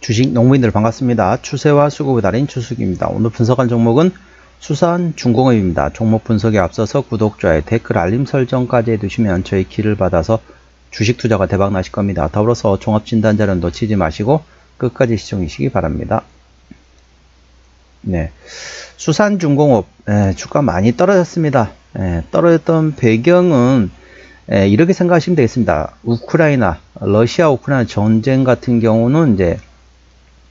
주식 농부인들 반갑습니다. 추세와 수급의 달인 추수기입니다. 오늘 분석할 종목은 수산 중공업입니다. 종목 분석에 앞서서 구독자의 댓글 알림 설정까지 해두시면 저희 길을 받아서 주식 투자가 대박 나실 겁니다. 더불어서 종합진단자는 놓치지 마시고 끝까지 시청해주시기 바랍니다. 네, 수산 중공업 예, 주가 많이 떨어졌습니다. 예, 떨어졌던 배경은 예, 이렇게 생각하시면 되겠습니다. 우크라이나, 러시아 우크라이나 전쟁 같은 경우는 이제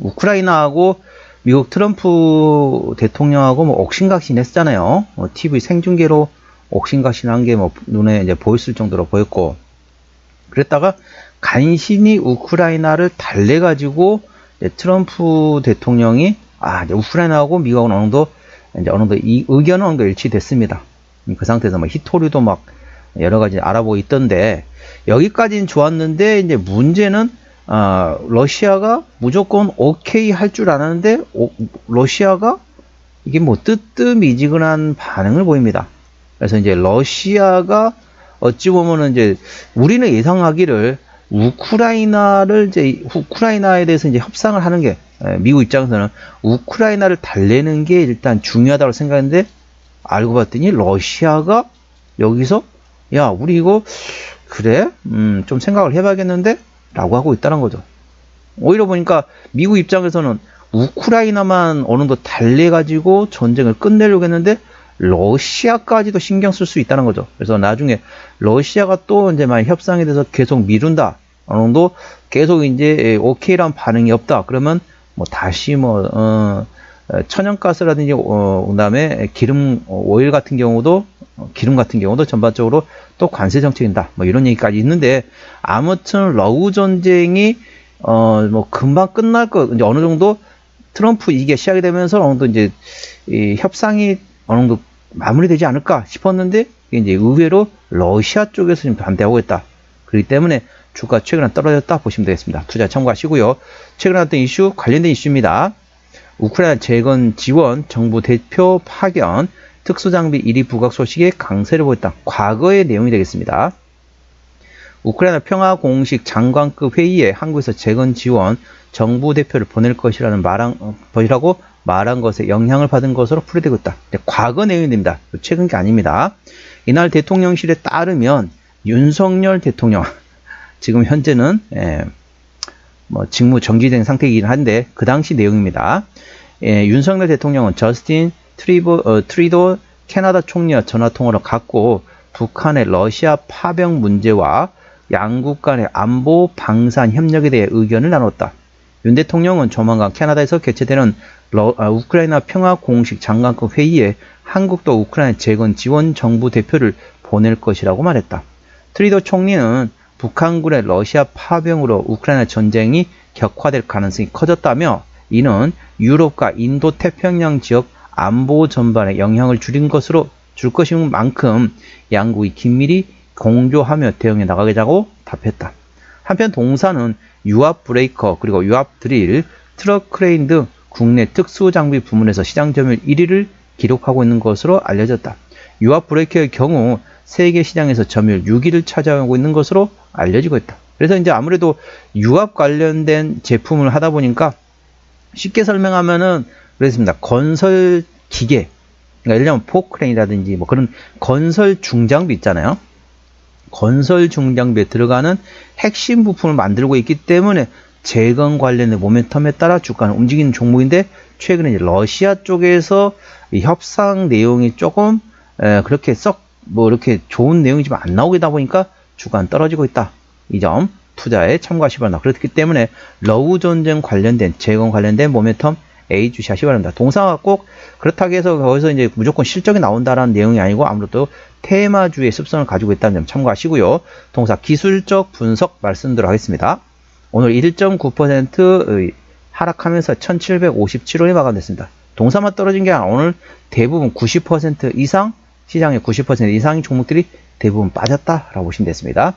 우크라이나하고 미국 트럼프 대통령하고 뭐 옥신각신 했잖아요. 뭐 TV 생중계로 옥신각신 한 게 뭐 눈에 이제 보였을 정도로 보였고, 그랬다가 간신히 우크라이나를 달래가지고 트럼프 대통령이 아 우크라이나하고 미국은 어느 정도 이제 어느 정도 이 의견은 어느 정도 일치됐습니다. 그 상태에서 뭐 히토리도 막 여러 가지 알아보고 있던데 여기까지는 좋았는데 이제 문제는 어, 러시아가 무조건 오케이 할줄 알았는데 오, 러시아가 이게 뭐 뜨뜻미지근한 반응을 보입니다. 그래서 이제 러시아가 어찌 보면은 이제 우리는 예상하기를 우크라이나를 이제 우크라이나에 대해서 이제 협상을 하는 게 미국 입장에서는 우크라이나를 달래는 게 일단 중요하다고 생각했는데 알고 봤더니 러시아가 여기서 야 우리 이거 그래 음, 좀 생각을 해봐야겠는데 라고 하고 있다는 거죠. 오히려 보니까 미국 입장에서는 우크라이나만 어느 정도 달래가지고 전쟁을 끝내려고 했는데 러시아까지도 신경 쓸 수 있다는 거죠. 그래서 나중에 러시아가 또 이제 만 협상에 대해서 계속 미룬다. 어느 정도 계속 이제 오케이란 반응이 없다. 그러면 뭐 다시 뭐 어, 천연가스라든지 어, 그다음에 기름 오일 같은 경우도 기름 같은 경우도 전반적으로 또 관세 정책인다. 뭐 이런 얘기까지 있는데 아무튼 러우 전쟁이 어 뭐 금방 끝날 거 이제 어느 정도 트럼프 이게 시작이 되면서 어느 정도 이제 이 협상이 어느 정도 마무리되지 않을까 싶었는데 이제 의외로 러시아 쪽에서 지금 반대하고 있다. 그렇기 때문에 주가 최근에 떨어졌다 보시면 되겠습니다. 투자 참고하시고요. 최근에 나왔던 이슈 관련된 이슈입니다. 우크라이나 재건 지원, 정부 대표 파견, 특수장비 1위 부각 소식에 강세를 보였다. 과거의 내용이 되겠습니다. 우크라이나 평화 공식 장관급 회의에 한국에서 재건 지원 정부 대표를 보낼 것이라는 말한 어, 것이라고 말한 것에 영향을 받은 것으로 풀이되고 있다. 과거 내용이 됩니다. 최근 게 아닙니다. 이날 대통령실에 따르면 윤석열 대통령 지금 현재는 예, 뭐 직무 정지된 상태이긴 한데 그 당시 내용입니다. 예, 윤석열 대통령은 저스틴 트리보, 어, 트리도 캐나다 총리와 전화 통화를 갖고 북한의 러시아 파병 문제와 양국 간의 안보 방산 협력에 대해 의견을 나눴다. 윤 대통령은 조만간 캐나다에서 개최되는 러, 아, 우크라이나 평화 공식 장관급 회의에 한국도 우크라이나 재건 지원 정부 대표를 보낼 것이라고 말했다. 트리도 총리는 북한군의 러시아 파병으로 우크라이나 전쟁이 격화될 가능성이 커졌다며 이는 유럽과 인도 태평양 지역 안보 전반에 영향을 줄인 것으로 줄 것인 만큼 양국이 긴밀히 공조하며 대응해 나가겠다고 답했다. 한편 동사는 유압 브레이커 그리고 유압 드릴, 트럭 크레인 등 국내 특수 장비 부문에서 시장 점유율 1위를 기록하고 있는 것으로 알려졌다. 유압 브레이커의 경우 세계 시장에서 점유율 6위를 차지하고 있는 것으로 알려지고 있다. 그래서 이제 아무래도 유압 관련된 제품을 하다 보니까 쉽게 설명하면은 그렇습니다. 건설 기계, 그러니까 예를 들면 포크레인이라든지 뭐 그런 건설 중장비 있잖아요. 건설 중장비에 들어가는 핵심 부품을 만들고 있기 때문에 재건 관련된 모멘텀에 따라 주가는 움직이는 종목인데 최근에 러시아 쪽에서 협상 내용이 조금 에, 그렇게 썩 뭐 이렇게 좋은 내용이 좀 안 나오게 다 보니까 주가는 떨어지고 있다. 이 점 투자에 참고하시 바랍니다. 그렇기 때문에 러우 전쟁 관련된 재건 관련된 모멘텀 A 주시하시 바랍니다. 동사가 꼭 그렇다고 해서 거기서 이제 무조건 실적이 나온다라는 내용이 아니고 아무래도 테마주의 습성을 가지고 있다는 점 참고하시고요. 동사 기술적 분석 말씀드리도록 하겠습니다. 오늘 1.9% 하락하면서 1757원이 마감됐습니다. 동사만 떨어진 게 아니라 오늘 대부분 90% 이상 시장의 90% 이상의 종목들이 대부분 빠졌다라고 보시면 됐습니다.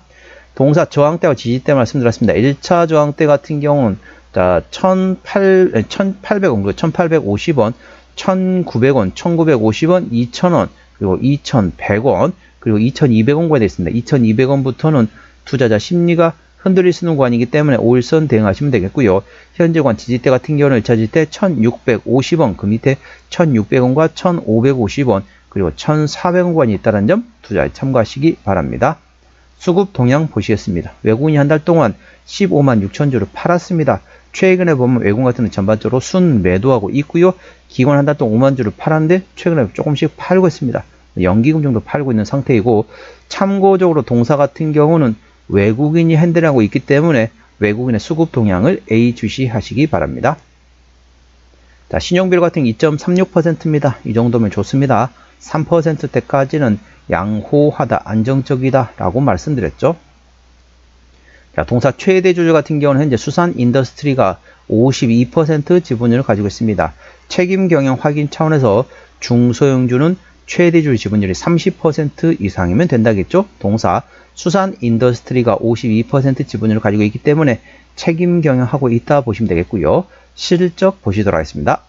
동사 저항대와 지지대 말씀드렸습니다. 1차 저항대 같은 경우는 자, 1,800, 1,800원, 1,850원, 1,900원, 1,950원, 2,000원, 그리고 2,100원, 그리고 2,200원까지 되어 있습니다. 2,200원부터는 투자자 심리가 흔들릴 수 있는 구간이기 때문에 5일선 대응하시면 되겠고요. 현재 관 지지대 같은 경우는 1차 지지대 1650원, 그 밑에 1600원과 1550원, 그리고 1400원 구간이 있다는 점 투자에 참고하시기 바랍니다. 수급 동향 보시겠습니다. 외국인이 한 달 동안 15만 6천 주를 팔았습니다. 최근에 보면 외국인 같은 경우는 전반적으로 순 매도하고 있고요. 기관 한 달 동안 5만 주를 팔았는데 최근에 조금씩 팔고 있습니다. 연기금 정도 팔고 있는 상태이고 참고적으로 동사 같은 경우는 외국인이 핸들하고 있기 때문에 외국인의 수급 동향을 A 주시하시기 바랍니다. 자, 신용비율 같은 2.36%입니다. 이 정도면 좋습니다. 3%대까지는 양호하다, 안정적이다 라고 말씀드렸죠. 자, 동사 최대 주주 같은 경우는 현재 수산 인더스트리가 52% 지분율을 가지고 있습니다. 책임 경영 확인 차원에서 중소형주는 최대 주주 지분율이 30% 이상이면 된다겠죠? 동사 수산 인더스트리가 52% 지분율을 가지고 있기 때문에 책임 경영하고 있다 보시면 되겠고요. 실적 보시도록 하겠습니다.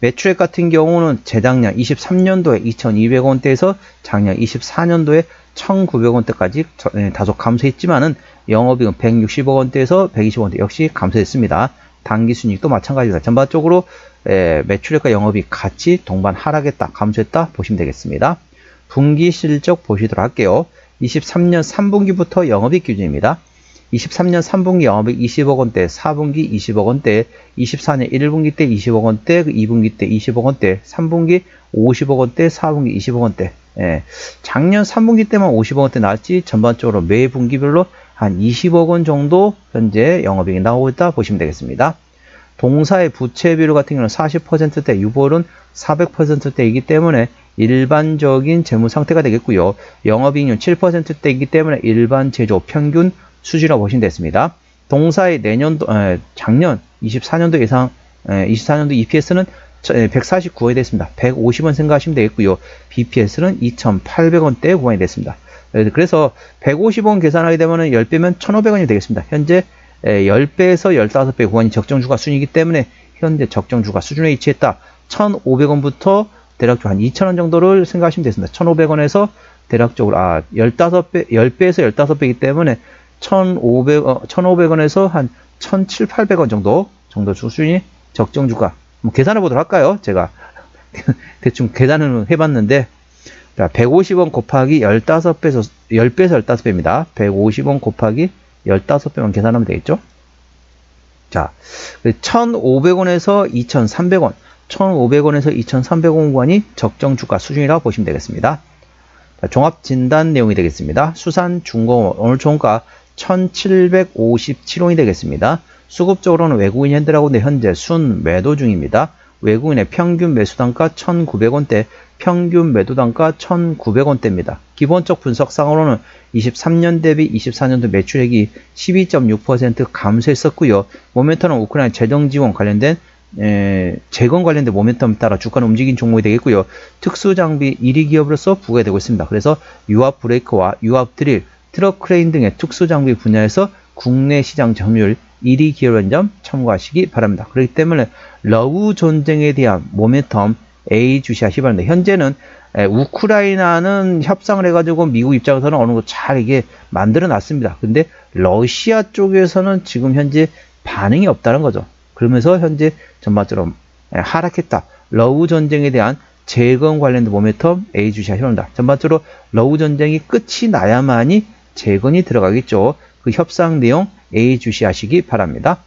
매출액 같은 경우는 재작년 23년도에 2,200원대에서 작년 24년도에 1,900원대까지 예, 다소 감소했지만은 영업이익은 160억 원대에서 120원대 역시 감소했습니다. 단기순이익도 마찬가지입니다. 전반적으로 예, 매출액과 영업이익 같이 동반 하락했다, 감소했다 보시면 되겠습니다. 분기 실적 보시도록 할게요. 23년 3분기부터 영업이익 기준입니다. 23년 3분기 영업이익 20억 원대, 4분기 20억 원대, 24년 1분기 때 20억 원대, 2분기 그때 20억 원대, 3분기 50억 원대, 4분기 20억 원대. 예. 작년 3분기 때만 50억 원대 나왔지 전반적으로 매 분기별로 한 20억 원 정도 현재 영업이익이 나오고 있다 보시면 되겠습니다. 동사의 부채 비율 같은 경우는 40%대, 유보율은 400%대이기 때문에 일반적인 재무 상태가 되겠고요. 영업이익률 7%대이기 때문에 일반 제조 평균 수지라고 보시면 되겠습니다. 동사의 내년도, 에, 작년 24년도 예상, 에, 24년도 EPS는 149원이 됐습니다. 150원 생각하시면 되겠고요. BPS는 2,800원대 구간이 됐습니다. 그래서 150원 계산하게 되면 10배면 1,500원이 되겠습니다. 현재 10배에서 15배 구간이 적정 주가 순이기 때문에 현재 적정 주가 수준에 위치했다. 1,500원부터 대략적으로 한 2,000원 정도를 생각하시면 되겠습니다. 1,500원에서 대략적으로 아 15배 10배에서 15배이기 때문에 1,500 어, 1,500원에서 한 1,700, 원 정도 정도 수준이 적정 주가 뭐 계산해 보도록 할까요? 제가 대충 계산을 해봤는데 자, 150원 곱하기 15배에서 10배에서 15배입니다. 150원 곱하기 15배만 계산하면 되겠죠? 자, 1,500원에서 2,300원, 1,500원에서 2,300원 구간이 적정 주가 수준이라고 보시면 되겠습니다. 자, 종합 진단 내용이 되겠습니다. 수산 중공업 오늘 종가 1,757원이 되겠습니다. 수급적으로는 외국인 현대라고 현재 순 매도 중입니다. 외국인의 평균 매수 단가 1,900원대, 평균 매도 단가 1,900원대입니다. 기본적 분석상으로는 23년 대비 24년도 매출액이 12.6% 감소했었고요. 모멘텀은 우크라이나 재정 지원 관련된 에, 재건 관련된 모멘텀에 따라 주가는 움직인 종목이 되겠고요. 특수 장비 1위 기업으로서 부과되고 있습니다. 그래서 유압 브레이크와 유압 드릴, 트럭 크레인 등의 특수 장비 분야에서 국내 시장 점유율 1위 기업인 점 참고하시기 바랍니다. 그렇기 때문에 러우 전쟁에 대한 모멘텀 A 주시하시 기 바랍니다. 현재는 우크라이나는 협상을 해가지고 미국 입장에서는 어느 정도 잘 이게 만들어 놨습니다. 근데 러시아 쪽에서는 지금 현재 반응이 없다는 거죠. 그러면서 현재 전반적으로 하락했다. 러우 전쟁에 대한 재건 관련된 모멘텀 A 주시하시 기 바랍니다. 전반적으로 러우 전쟁이 끝이 나야만이 재건이 들어가겠죠. 그 협상 내용 A 주시하시기 바랍니다.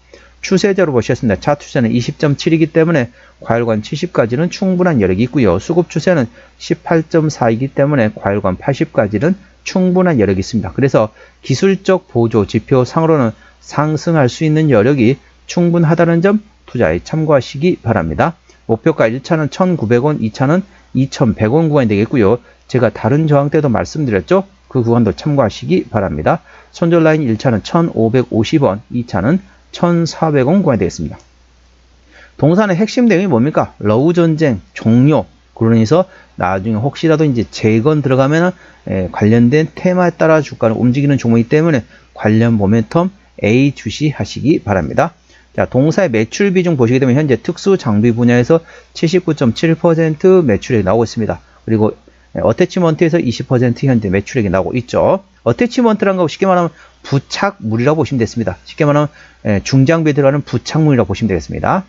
추세자로 보셨습니다. 차 추세는 20.7이기 때문에 과열관 70까지는 충분한 여력이 있고요. 수급 추세는 18.4이기 때문에 과열관 80까지는 충분한 여력이 있습니다. 그래서 기술적 보조 지표 상으로는 상승할 수 있는 여력이 충분하다는 점 투자에 참고하시기 바랍니다. 목표가 1차는 1,900원, 2차는 2,100원 구간이 되겠고요. 제가 다른 저항 때도 말씀드렸죠. 그 구간도 참고하시기 바랍니다. 손절 라인 1차는 1,550원, 2차는 1,400원 구간이 되겠습니다. 동산의 핵심 내용이 뭡니까? 러우 전쟁 종료. 그러면서 나중에 혹시라도 이제 재건 들어가면 에, 관련된 테마에 따라 주가를 움직이는 종목이기 때문에 관련 모멘텀 A 주시 하시기 바랍니다. 자, 동사의 매출 비중 보시게 되면 현재 특수 장비 분야에서 79.7% 매출이 나오고 있습니다. 그리고 예, 어태치먼트에서 20% 현재 매출액이 나오고 있죠. 어태치먼트란 거 쉽게 말하면 부착물이라고 보시면 됐습니다. 쉽게 말하면 예, 중장비에 들어가는 부착물이라고 보시면 되겠습니다.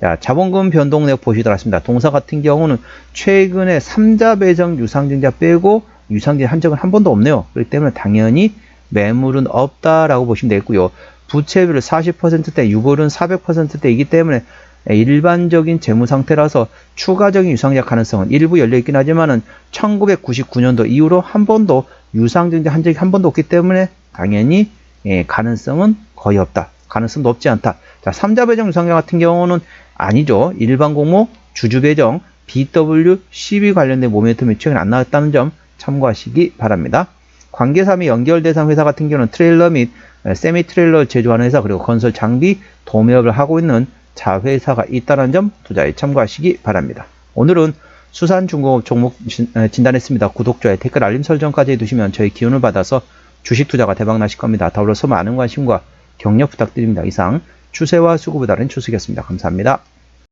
자, 자본금 변동 내역 보시도록 하겠습니다. 동사 같은 경우는 최근에 3자 배정 유상증자 빼고 유상증자 한 적은 한 번도 없네요. 그렇기 때문에 당연히 매물은 없다라고 보시면 되겠고요. 부채비율 40%대, 유보율은 400%대이기 때문에 일반적인 재무 상태라서 추가적인 유상증자 가능성은 일부 열려 있긴 하지만은 1999년도 이후로 한 번도 유상증자 한 적이 한 번도 없기 때문에 당연히 예, 가능성은 거의 없다. 가능성 높지 않다. 자, 3자 배정 유상증자 같은 경우는 아니죠. 일반 공모, 주주 배정, BW, CB 관련된 모멘텀이 최근 안 나왔다는 점 참고하시기 바랍니다. 관계사 및 연결 대상 회사 같은 경우는 트레일러 및 세미 트레일러 제조하는 회사 그리고 건설 장비 도매업을 하고 있는 자회사가 있다는 점 투자에 참고하시기 바랍니다. 오늘은 수산중공업 종목 진단했습니다. 구독, 좋아요, 댓글, 알림 설정까지 해두시면 저희 기운을 받아서 주식 투자가 대박 나실 겁니다. 더불어서 많은 관심과 격려 부탁드립니다. 이상 추세와 수급보다는 추석이었습니다. 감사합니다.